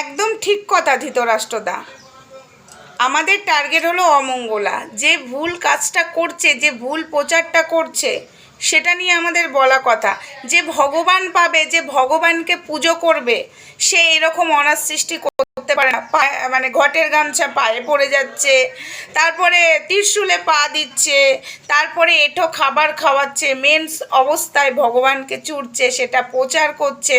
একদম ঠিক কথা ধৃতরাষ্ট্রদা। আমাদের টার্গেট হলো অমঙ্গলা। যে ভুল কাজটা করছে, যে ভুল প্রচারটা করছে, সেটা নিয়ে আমাদের বলা কথা। যে ভগবান পাবে, যে ভগবানকে পুজো করবে, সে এরকম অনার সৃষ্টি করতে পারে না। মানে ঘটের গামছা পায়ে পড়ে যাচ্ছে, তারপরে ত্রিশুলে পা দিচ্ছে, তারপরে এঁঠো খাবার খাওয়াচ্ছে মেন্স অবস্থায় ভগবানকে চুরছে, সেটা প্রচার করছে।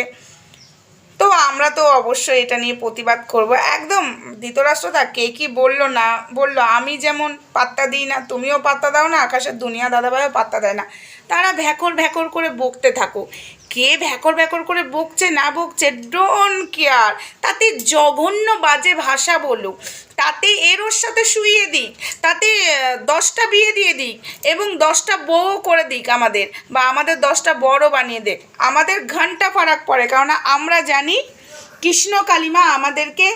তো আমরা তো অবশ্যই এটা নিয়ে প্রতিবাদ করব। একদম ধৃতরাষ্ট্রদা কে কি বলল না বলল? আমি যেমন পাত্তা দিই না, তুমিও পাত্তা দাও না, আকাশের দুনিয়া দাদাভাইও পাত্তা দেয় না। তারা ভ্যাকর ভ্যাকর করে বকতে থাকো কে ভ্যাকর ভ্যাকর করে বকছে, না বকছে ডোন কেয়ার তাতে জঘন্য বাজে ভাষা বলুক। তাতে এর ওর সাথে শুইয়ে দিক। তাতে দশটা বিয়ে দিয়ে দিক এবং দশটা বউ করে দিক আমাদের বা আমাদের দশটা বড় বানিয়ে দেখ আমাদের ঘণ্টা ফারাক পড়ে, কেননা আমরা জানি কৃষ্ণ কালিমা আমাদেরকে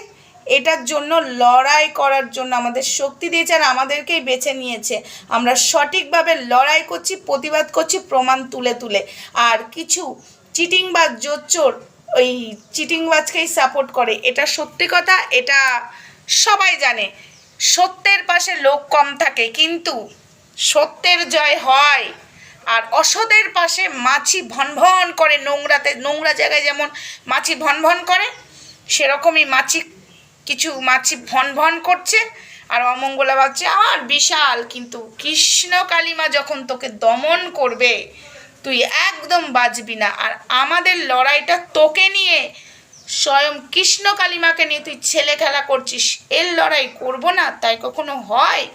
এটার জন্য লড়াই করার জন্য আমাদের শক্তি দিয়েছে আর আমাদেরকেই বেছে নিয়েছে। আমরা সঠিকভাবে লড়াই করছি, প্রতিবাদ করছি, প্রমাণ তুলে তুলে। আর কিছু চিটিংবাজ জোচ্চোর ওই চিটিংবাজকেই সাপোর্ট করে। এটা সত্যি কথা, এটা সবাই জানে। সত্যের পাশে লোক কম থাকে, কিন্তু সত্যের জয় হয়। আর অসদের পাশে মাছি ভনভন করে নোংরাতে, নোংরা জায়গায় যেমন মাছি ভনভন করে, সেরকমই মাছি কিছু মাছি ভন ভন করছে আর অমঙ্গলা ভাবছে, আর বিশাল কিন্তু কৃষ্ণ কালিমা যখন তোকে দমন করবে, তুই একদম বাঁচবি না। আর আমাদের লড়াইটা তোকে নিয়ে, স্বয়ং কৃষ্ণ কালিমাকে নিয়ে তুই ছেলে খেলা করছিস, এর লড়াই করব না, তাই কখনো হয়?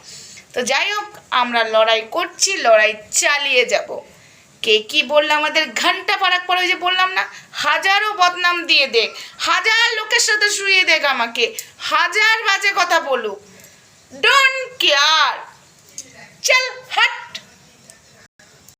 তো যাই হোক, আমরা লড়াই করছি, লড়াই চালিয়ে যাব। কে কি বললাম আমাদের ঘণ্টা পারাক পরে ওই যে বললাম না, হাজারো বদনাম দিয়ে দেখ হাজার লোকের সাথে শুয়ে দেখ আমাকে, হাজার বাজে কথা বলুক। Don't care